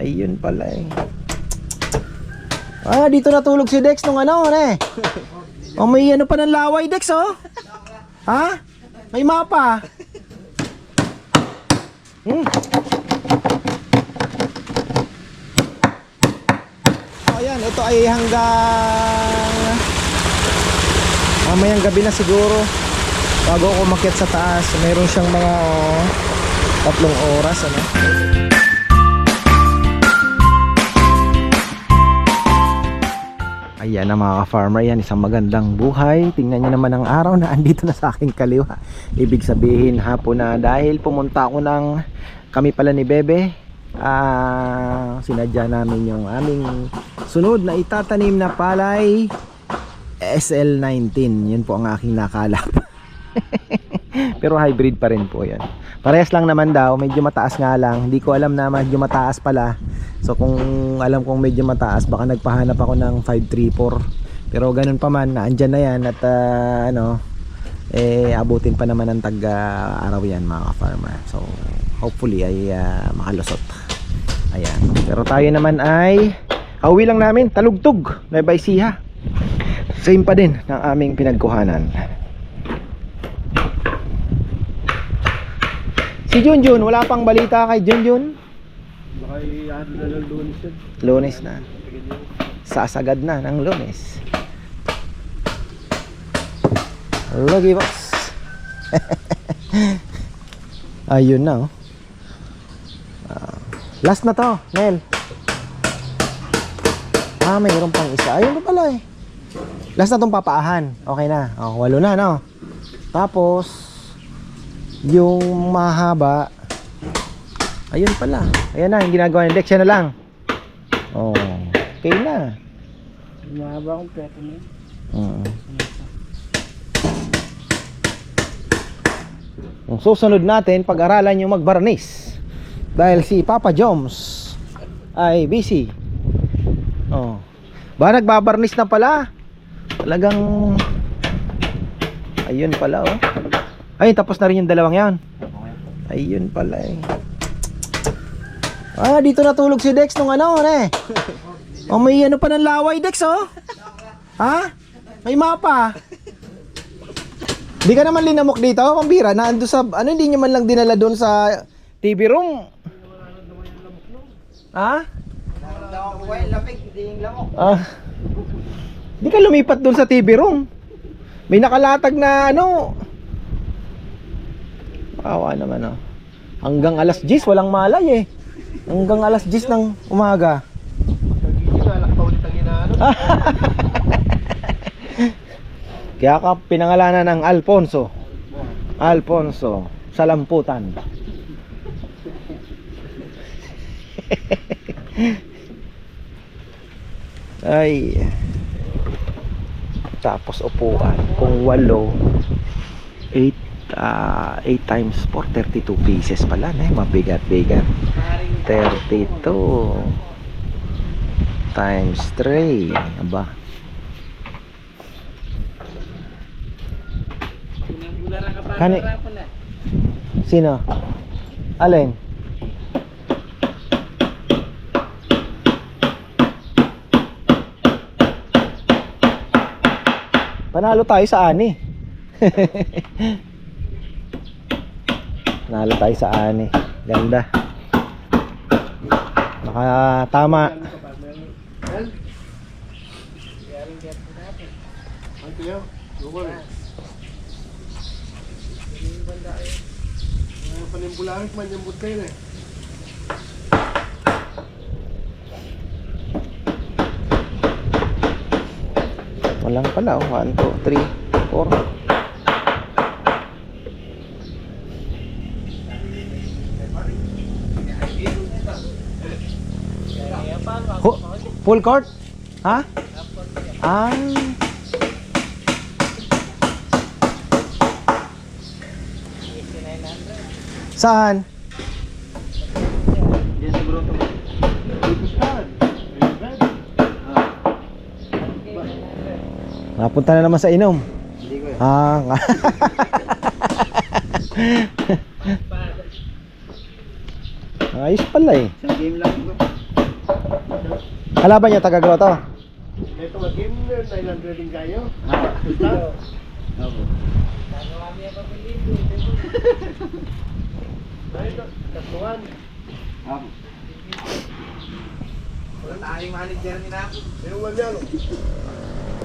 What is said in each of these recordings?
Ayun pala eh. Ah, dito natulog si Dex nung ano, eh. Oh, may ano pa ng laway, Dex, oh. Ha? May mapa. Hmm. Oh, ayan, ito ay hanggang mamayang gabi na siguro bago ako umakyat sa taas. Mayroon siyang mga oh, tatlong oras, ano. Ayan na mga ka-farmer, yan isang magandang buhay. Tingnan niyo naman ang araw na andito na sa aking kaliwa. Ibig sabihin hapon na dahil pumunta ako ng kami pala ni Bebe. Ah, sinadya namin yung aming sunod na itatanim na palay SL19. Yun po ang aking nakalap. Pero hybrid pa rin po yan. Parehas lang naman daw, medyo mataas nga lang. Hindi ko alam na medyo mataas pala. So kung alam kong medyo mataas, baka nagpahanap ako ng 534. Pero ganun pa man, naandyan na yan at ah, ano, eh abutin pa naman ng tag ah, araw yan mga farmer. So hopefully ay ah, makalusot. Ayan. Pero tayo naman ay Auwi lang namin, talugtog, Ecija. Same pa din ng aming pinagkuhanan. Si Junjun, wala pang balita kay Junjun. Na ng lunes na. Sasagad na ng lunes. Lugi boss. Ayun na oh. Ah, last na to, Nel. Ah, mayroon pang isa. Ayun na pala eh. Last na tong papaahan. Okay na. Oh, walo na, no? Tapos, yung mahaba, ayun pala. Ayan na, yung ginagawa ni Dex. Yan na lang. Oh, okay na. Mahaba akong peto na yun. Mm. Ang susunod natin, pag-aralan yung magbarnis. Dahil si Papa Joms ay busy. Oh. Ba nagbabarnis na pala? Talagang Ayun pala oh. Ay, tapos na rin yung dalawang 'yan. Ayun pala eh. Ah, dito natulog si Dex nung ano, ano eh. Oh, may ano pa ng laway Dex oh. Ha? May mapa. Di ka naman linamok dito, pambira, na ando sa, ano hindi nyo man lang dinala doon sa TV room? Ha? Ah. Di ka lumipat doon sa TV room. May nakalatag na ano. Awa naman oh. Hanggang alas 10 walang malay eh. Hanggang alas 10 ng umaga. Kaya ka pinangalanan ng Alfonso. Alfonso sa lamputan. Ay. Tapos upuan. Kung walo, 8 ah 8 times 4, 32 pieces pala. Eh, mabigat-bigat. 32 times 3. Aba. Kani? Sino? Alin? Panalo tayo sa ani. Panalo tayo sa ani. Ganda. Naka tama. Ang tiyo, lukol eh. Walang pala. oh. 1, 2, 3, 4. Full court? Ha? Ah. Saan? Napunta na naman sa inom. Hindi ko eh. Ah. Ayos pala eh. Isang game lang ito. Kalaban niya taga Grotto. Ito maging 900 din kayo. Ah.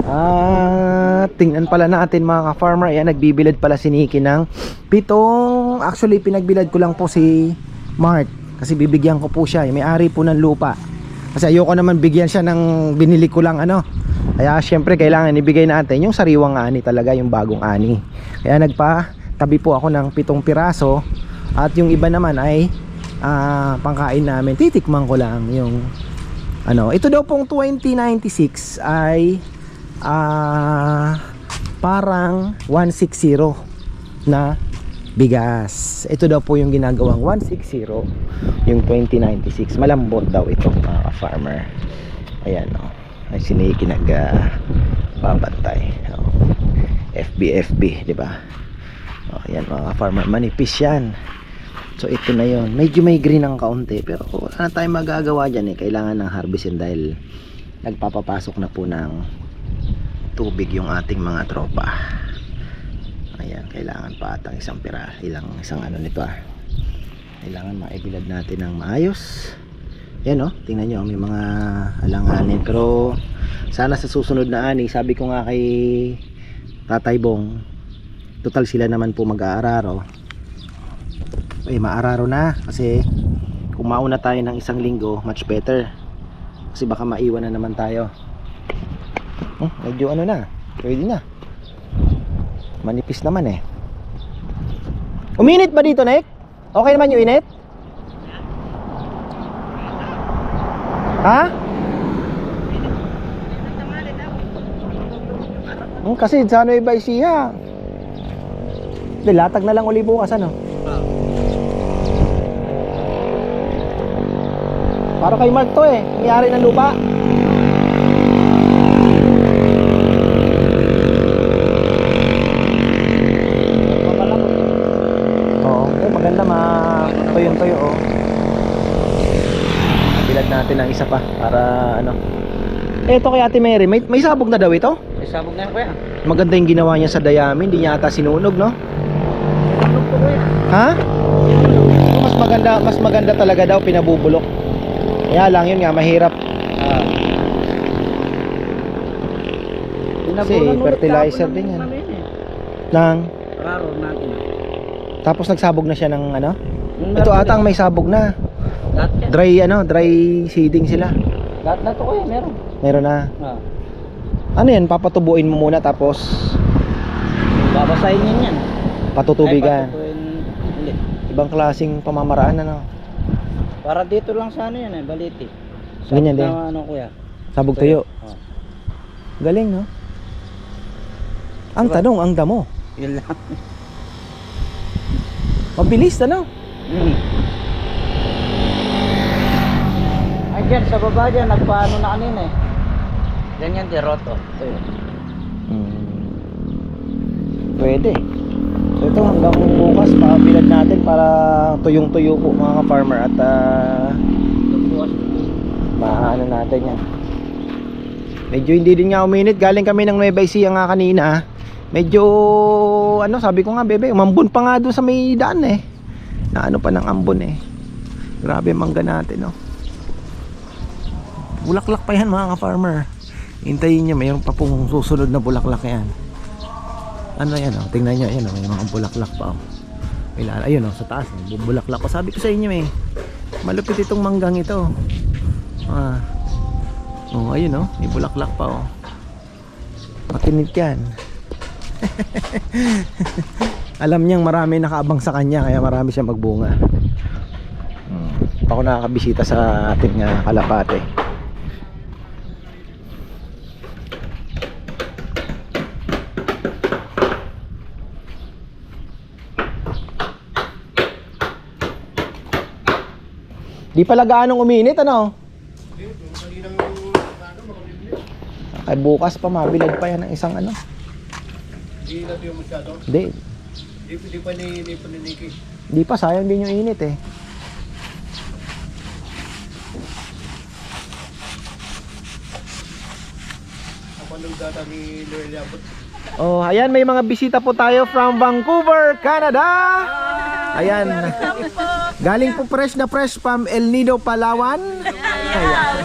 Ah, tingnan pala natin mga ka-farmer. Ayan, nagbibilad pala si Nikki ng pitong... Actually, pinagbilad ko lang po si Mark. Kasi bibigyan ko po siya. May ari po ng lupa. Kasi ayoko naman bigyan siya ng binili ko lang ano. Kaya syempre kailangan ibigay natin yung sariwang ani talaga, yung bagong ani. Kaya nagpa tabi po ako ng pitong piraso. At yung iba naman ay ah, pangkain namin. Titikman ko lang yung ano. Ito daw pong 2096 ay ah parang 160 na bigas. Ito daw po yung ginagawang 160 yung 2096. Malambot daw ito mga farmer. Ayan o. Ay siniki nag babantay. Oh. FB FB, di ba? Oh, ayan mga farmer, manipis yan. So ito na yon. Medyo may green ang kaunti pero wala na tayong magagawa diyan eh. Kailangan ng harvestin dahil nagpapapasok na po ng tubig yung ating mga tropa. Ayan, kailangan pa atang isang pira, ilang isang ano nito ah. Kailangan maibilad natin ng maayos. Yan oh, tingnan nyo, may mga alanganin. Pero sana sa susunod na ani, sabi ko nga kay Tatay Bong, total sila naman po mag-aararo. Eh, maararo na kasi kung mauna tayo ng isang linggo, much better. Kasi baka maiwan na naman tayo. Hmm, medyo ano na, pwede na. Manipis naman eh. Uminit ba dito, Nick? Okay naman yung init? Ha? Hmm, kasi sa ano iba siya. Hindi, latag na lang uli bukas ano. Para kay Mark to eh, may-ari ng lupa. Oo, eh, maganda ma tuyong tuyo oh. Bilad natin ng isa pa para ano. Eto kay Ate Mary, may, may sabog na daw ito? May sabog na yan kuya. Maganda yung ginawa niya sa dayami, hindi niya ata sinunog, no? Ano po kuya? Ha? Mas maganda, mas maganda talaga daw pinabubulok. Kaya lang yun nga mahirap. Ah. Kasi fertilizer din yan. eh. Nang Raro natin. tapos nagsabog na siya ng ano? Ito atang din. may sabog na. Lahat yan. Dry ano, dry seeding sila. Lahat na to kuya, meron. Meron na. Ah. Ano yan, papatubuin mo muna tapos Babasahin yan yan. patutubigan. Patutuin ulit. Ibang klaseng pamamaraan ano. Para dito lang sa ano yan eh, baliti. Sa Ganyan din. na, ano kuya. Sabog tuyo. Oh. Galing no? Ang Diba? tanong, ang damo. Yun lang. Mabilis ano? Hmm. Ay dyan, sa baba dyan, nagpaano na kanina eh. Yan yan, deroto. Ito yun. Hmm. Pwede. So ito hanggang bukas pabilad natin para tuyong-tuyo po mga farmer at ah, Lugbukas. maano natin yan. Medyo hindi din nga uminit. Galing kami ng Nueva Ecija nga kanina. Medyo ano sabi ko nga bebe, umambon pa nga doon sa may daan eh. Na ano pa ng ambon eh. Grabe mangga natin no. Bulaklak pa yan mga farmer. Hintayin nyo, mayroon pa pong susunod na bulaklak yan. Ano yan oh, tingnan nyo, yan oh, may mga bulaklak pa oh. May lala, ayun oh, sa taas, may bulaklak pa. Sabi ko sa inyo eh, malupit itong manggang ito. Ah. Oh, ayun oh, may bulaklak pa oh. Makinit yan. Alam niyang marami nakaabang sa kanya kaya marami siya magbunga. Hmm. Ako nakakabisita sa ating uh, kalapate. Di pala gaanong uminit, ano? Ay, bukas pa, mabilad pa yan ng isang ano. Hindi na yung masyado? Hindi. Hindi pa ni, hindi pa ni Nikki. Hindi pa, sayang din yung init eh. Kapag nung data ni Lorelia, Oh, ayan may mga bisita po tayo from Vancouver, Canada. Ayan. Galing po fresh na fresh from El Nido, Palawan. Ayan.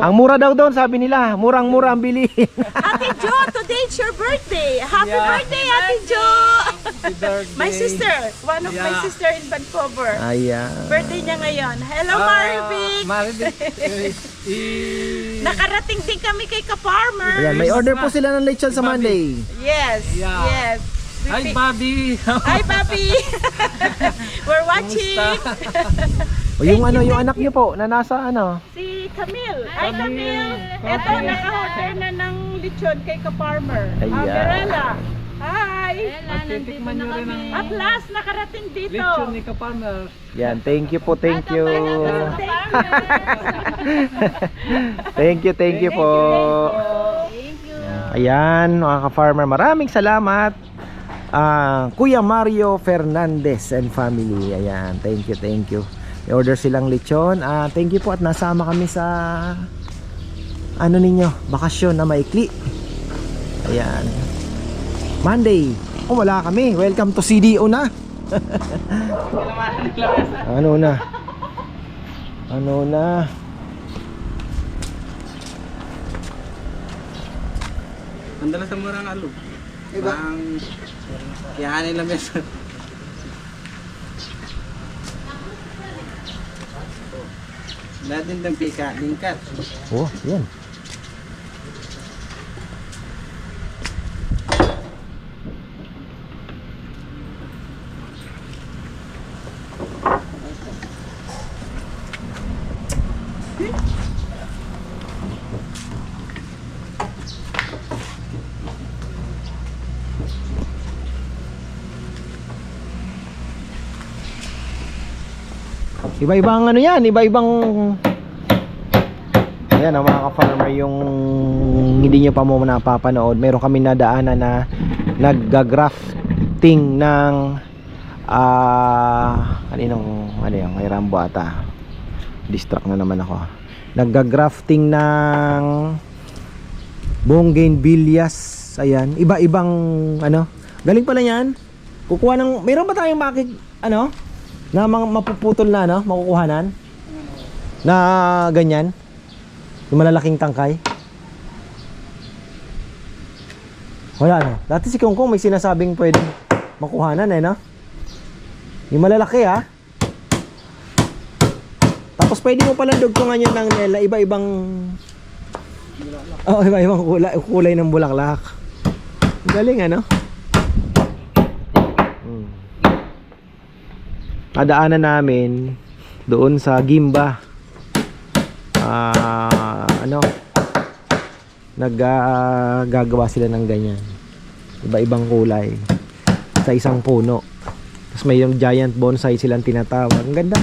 Ang mura daw doon, sabi nila. Murang-mura ang bilihin. Ate Jo, today it's your birthday. Happy birthday, Ate Jo! my sister, one of my sister in Vancouver. Ayan. Birthday niya ngayon. Hello, Marvic! Nakarating din kami kay Ka-Farmer. Ayan, may order po sila ng lechon sa Monday. Yes, yes. We Hi, pick- Bobby! Hi, Papi! We're watching. O yung ano, yung anak niyo po na nasa ano. Si Camille. Hi, Camille. Ito, naka-order na ng lechon kay Ka-Farmer. Ayan. Ah, Hi! Titikman nyo rin ang At last, nakarating dito. lechon ni Kaparmer. Yan, thank you po, thank you. thank you, thank you po. Ayan, mga ka-farmer, maraming salamat. Ah, Kuya Mario Fernandez and family. Ayan, thank you, thank you. May order silang lechon. Ah, thank you po at nasama kami sa ano ninyo, bakasyon na maikli. Ayan. Monday. Oh, wala kami. Welcome to CDO na. ano na? Ano na? Ang dala sa murang alo. Iba? Ang kiyahanin lang yan. Lahat din ng pika, lingkat. Oh, yan. Iba-ibang ano yan, iba-ibang Ayan ang mga ka-farmer yung hindi nyo pa mo napapanood. Meron kami nadaanan na nagga-grafting ng ah kaninong ano yung may rambo ata. Distract na naman ako. Nagga-grafting ng Bonggain Villas. Ayan, iba-ibang ano. Galing pala yan. Kukuha ng meron ba tayong makik ano? Na mga mapuputol na ano, makukuhanan? Na ganyan? Yung malalaking tangkay? Wala no. Dati si Kong Kong may sinasabing pwedeng makuhanan eh no? Yung malalaki ha. Tapos pwede mo pala dugtungan yun ng nela iba-ibang Oh, iba-ibang kulay, kulay ng bulaklak. Galing ano? Hmm. Nadaanan namin doon sa Gimba. Ah ano? Naggagawa sila ng ganyan. Iba-ibang kulay. Sa isang puno. Tapos may yung giant bonsai silang tinatawag. Ang ganda.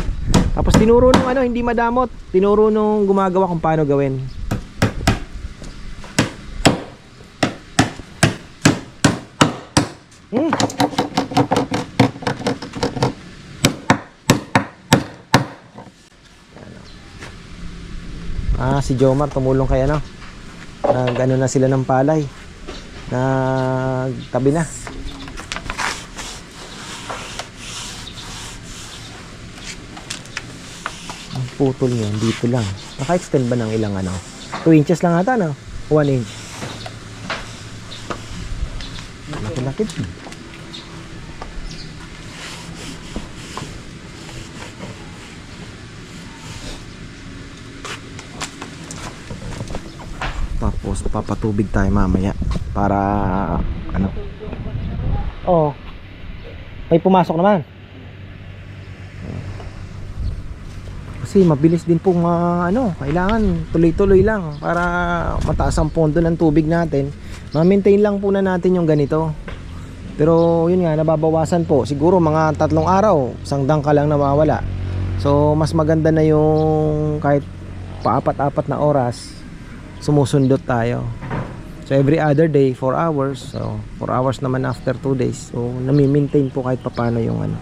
Tapos tinuro nung ano hindi madamot. Tinuro nung gumagawa kung paano gawin si Jomar tumulong kay ano. Nag ano na sila ng palay. Nagtabi na. Ang putol niya dito lang. Naka-extend ba ng ilang ano? 2 inches lang ata no? 1 inch. Laki-laki. Tapos papatubig tayo mamaya para ano. Oh. May pumasok naman. Kasi mabilis din pong ma- ano, kailangan tuloy-tuloy lang para mataas ang pondo ng tubig natin. Ma-maintain lang po na natin yung ganito. Pero yun nga, nababawasan po. Siguro mga tatlong araw, isang dangka lang nawawala. So mas maganda na yung kahit paapat-apat na oras sumusundot tayo. So every other day, 4 hours. So 4 hours naman after 2 days. So nami-maintain po kahit papano yung ano,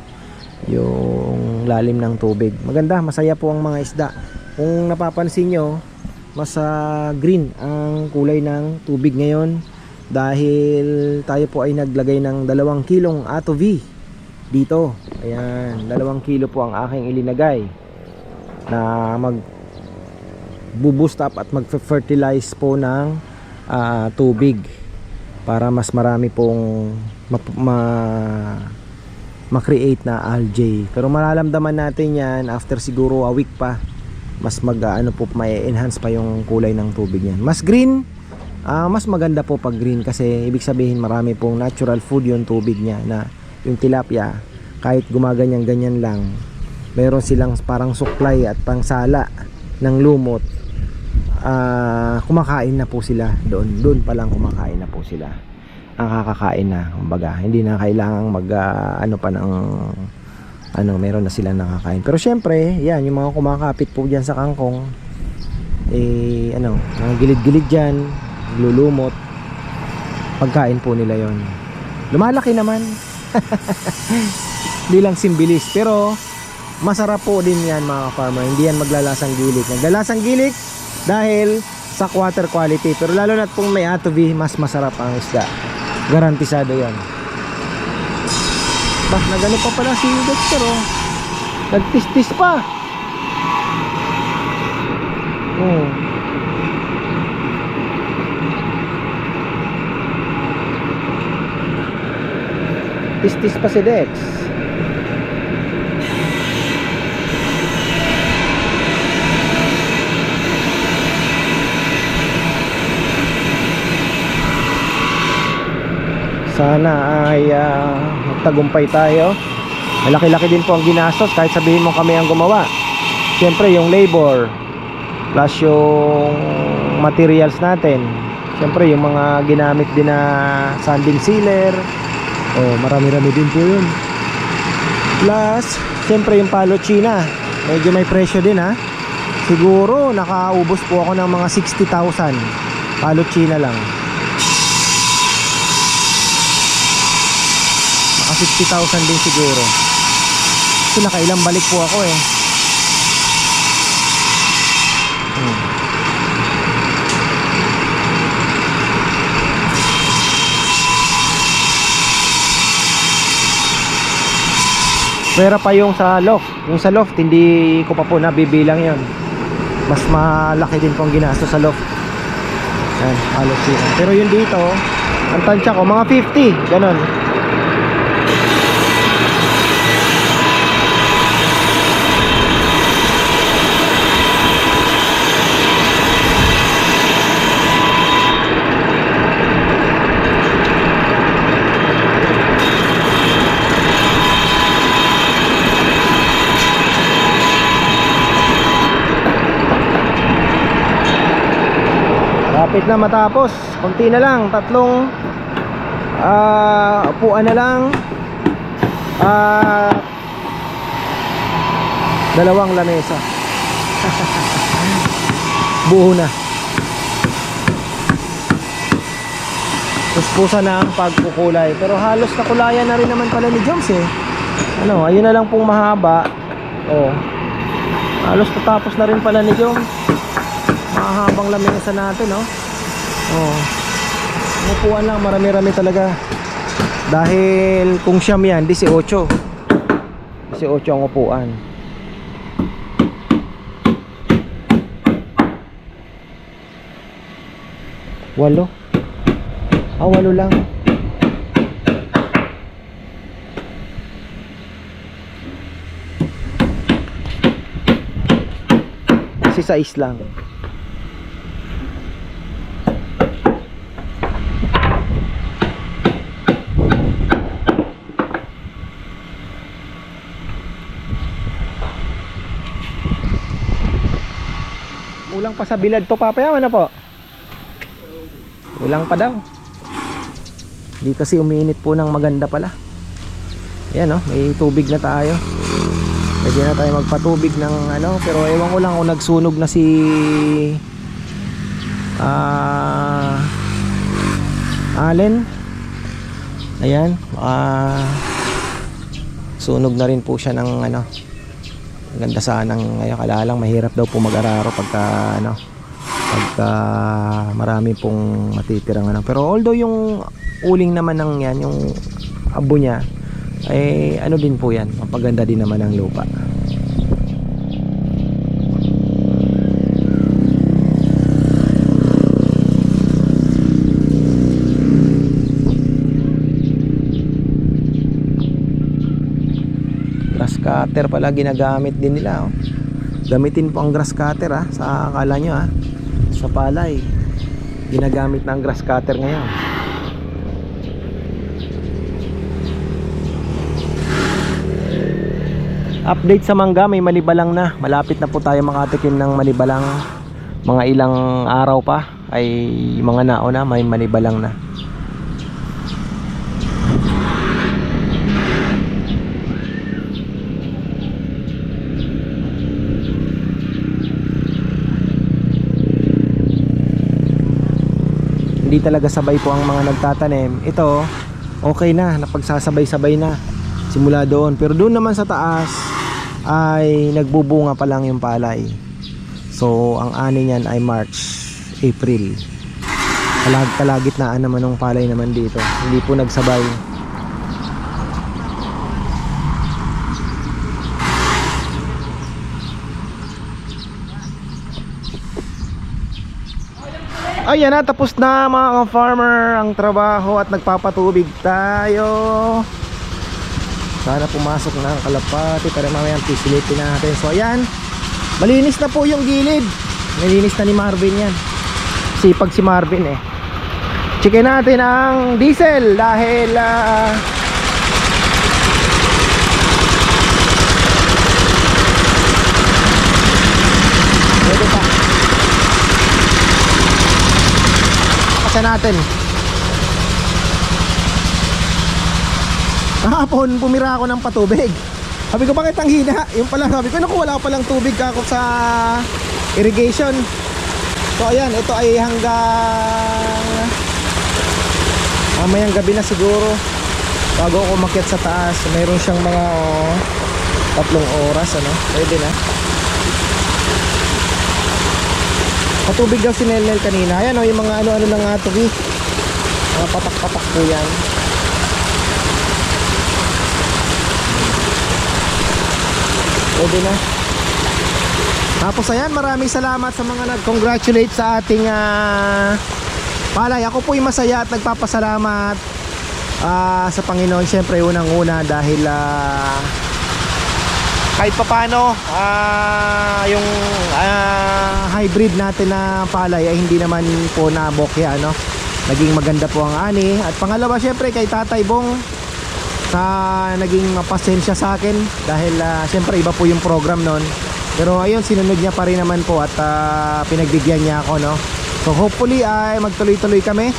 yung lalim ng tubig. Maganda, masaya po ang mga isda. Kung napapansin nyo, mas green ang kulay ng tubig ngayon dahil tayo po ay naglagay ng dalawang kilong Ato V dito. Ayan, dalawang kilo po ang aking ilinagay na mag buboost up at mag-fertilize po ng ah, tubig para mas marami pong ma- ma- ma-create na algae. Pero mararamdaman natin yan after siguro a week pa. Mas mag ah, po may enhance pa yung kulay ng tubig niyan. Mas green, ah, mas maganda po pag green kasi ibig sabihin marami pong natural food yung tubig niya na yung tilapia kahit gumaganyan ganyan lang meron silang parang suklay at pangsala ng lumot ah, kumakain na po sila doon. Doon pa lang kumakain na po sila. Ang kakakain na kumbaga. Hindi na kailangang mag ah, ano pa ng ano meron na silang nakakain. Pero syempre yan yung mga kumakapit po diyan sa kangkong eh ano mga gilid-gilid diyan lulumot pagkain po nila yon lumalaki naman. Hindi lang simbilis pero masarap po din yan mga farmer. Hindi yan maglalasang gilik naglalasang gilik dahil sa water quality. Pero lalo na kung may ato V mas masarap ang isda. Garantisado yan. Bah nagano pa pala si Dexter oh. Nagtistis pa. Oh. Tistis pa si Dex sana ay ah, magtagumpay tayo. Malaki-laki din po ang ginastos kahit sabihin mo kami ang gumawa. Siyempre yung labor plus yung materials natin. Siyempre yung mga ginamit din na sanding sealer. Oh marami-rami din po yun. Plus siyempre yung palo china. Medyo may presyo din ha? Siguro nakaubos po ako ng mga 60,000 palo china lang Naka 60,000 din siguro. Kasi nakailang balik po ako eh. Hmm. Pera pa yung sa loft. Yung sa loft, hindi ko pa po nabibilang yon. Mas malaki din pong ginasto sa loft. Ayan, halos yun. Pero yun dito, ang tansya ko, mga 50, ganon. Lapit na matapos. Konti na lang, tatlong ah upuan na lang. Ah dalawang lamesa. Buo na. Puspusa na ang pagkukulay. Pero halos nakulayan na rin naman pala ni Joms eh. Ano, ayun na lang pong mahaba. Oh. Halos tatapos na rin pala ni Joms mahahabang lamesa natin no oh upuan lang marami-rami talaga. Dahil kung siyam yan 18 18 ang upuan. Walo. Ah walo lang. Kasi sa lang Ulang pa sa bilad to papaya ano po? Ulang pa daw. Di kasi umiinit po ng maganda pala. Ayan oh, may tubig na tayo. Pwede na tayo magpatubig ng ano, pero ewan ko lang kung nagsunog na si ah Allen. Ayan, ah sunog na rin po siya ng ano, Ganda sanang ngayon kalalang mahirap daw po mag-araro pagka ano pagka marami pong matitirang ano. Pero although yung uling naman ng yan, yung abo niya, ay ano din po yan, mapaganda din naman ang lupa. grass cutter pala ginagamit din nila oh. gamitin po ang grass cutter ah sa akala nyo ah. Sa palay. Ginagamit na ang grass cutter ngayon. Update sa mangga may malibalang na. Malapit na po tayo makatikim ng malibalang mga ilang araw pa ay mga nauna may malibalang na hindi talaga sabay po ang mga nagtatanim. Ito okay na napagsasabay-sabay na simula doon. Pero doon naman sa taas ay nagbubunga pa lang yung palay. So ang ani niyan ay March April. Kalag kalagitnaan naman ng palay naman dito. Hindi po nagsabay Ayan na, tapos na mga farmer ang trabaho at nagpapatubig tayo. Sana pumasok na ang kalapati para mamaya pisilipin natin. So ayan, malinis na po yung gilid. Malinis na ni Marvin yan. Sipag si Marvin eh. Checkin natin ang diesel dahil ah, pwede pa. Pasa natin. Kahapon, pumira ako ng patubig. Sabi ko, bakit ang hina? Yung pala, sabi ko, naku, wala palang tubig ako sa irrigation. So, ayan, ito ay hanggang mamayang gabi na siguro. Bago ako umakyat sa taas, mayroon siyang mga oh, tatlong oras, ano? Pwede na. Patubig daw si Nelnel kanina. Ayan, oh, yung mga ano-ano ng nga tubi. Mga patak-patak po yan. Pwede na. Tapos ayan, maraming salamat sa mga nag-congratulate sa ating ah, palay. Ako po'y masaya at nagpapasalamat ah, sa Panginoon. Siyempre, unang-una dahil ah, kahit papano ah, yung ah, hybrid natin na palay ay hindi naman po nabokya no? naging maganda po ang ani. At pangalawa syempre kay Tatay Bong sa naging pasensya sa akin dahil ah, syempre iba po yung program nun pero ayun sinunod niya pa rin naman po at ah, pinagbigyan niya ako no? So hopefully ay magtuloy-tuloy kami.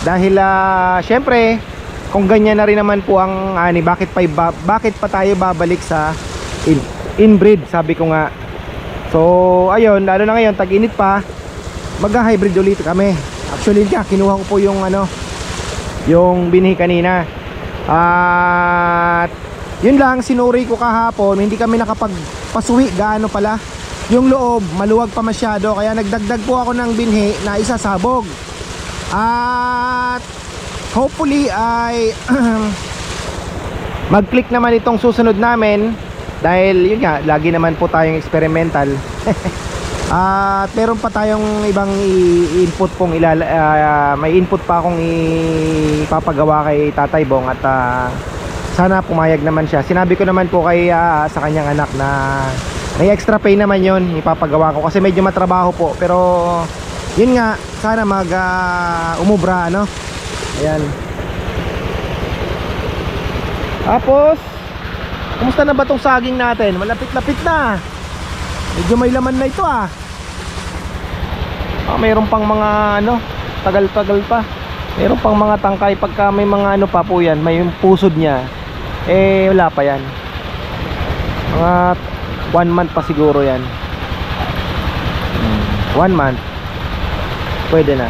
Dahil ah, syempre kung ganyan na rin naman po ang ani bakit pa bakit pa tayo babalik sa in, inbreed? Sabi ko nga so ayun lalo na ngayon tag-init pa. Mag-hybrid ulit kami. Actually nga kinuha ko po yung ano yung binhi kanina. At yun lang sinuri ko kahapon. Hindi kami nakapagpasuhi gaano pala. Yung loob maluwag pa masyado. Kaya nagdagdag po ako ng binhi na isa sabog at hopefully ay mag-click naman itong susunod namin dahil yun nga lagi naman po tayong experimental. At meron pa tayong ibang input pong ilala, ah, may input pa akong ipapagawa kay Tatay Bong at ah, sana pumayag naman siya. Sinabi ko naman po kay ah, sa kanyang anak na may extra pay naman yon ipapagawa ko. Kasi medyo matrabaho po. Pero yun nga sana mag ah, umubra ano? Ayan. Tapos Kumusta na ba tong saging natin? Malapit-lapit na. Medyo may laman na ito ah. Ah, mayroon pang mga ano, tagal-tagal pa. Mayroon pang mga tangkay pagka may mga ano pa po yan, may pusod niya. Eh wala pa yan. Mga one month pa siguro yan. Hmm, One month. Pwede na.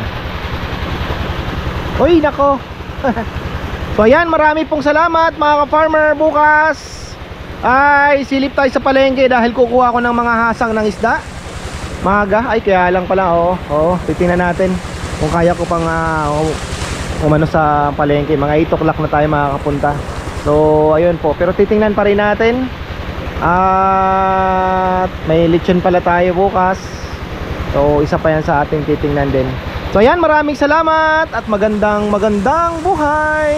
Uy, nako. so ayan, marami pong salamat mga ka-farmer bukas ay silip tayo sa palengke dahil kukuha ko ng mga hasang ng isda Maaga? Ay, kaya lang pala, oo. Oo, titingnan natin kung kaya ko pang um- umano sa palengke. Mga 8 o'clock na tayo makakapunta. So, ayun po. Pero titingnan pa rin natin. At may lechon pala tayo bukas. So, isa pa yan sa ating titingnan din. So, ayan, maraming salamat at magandang magandang buhay!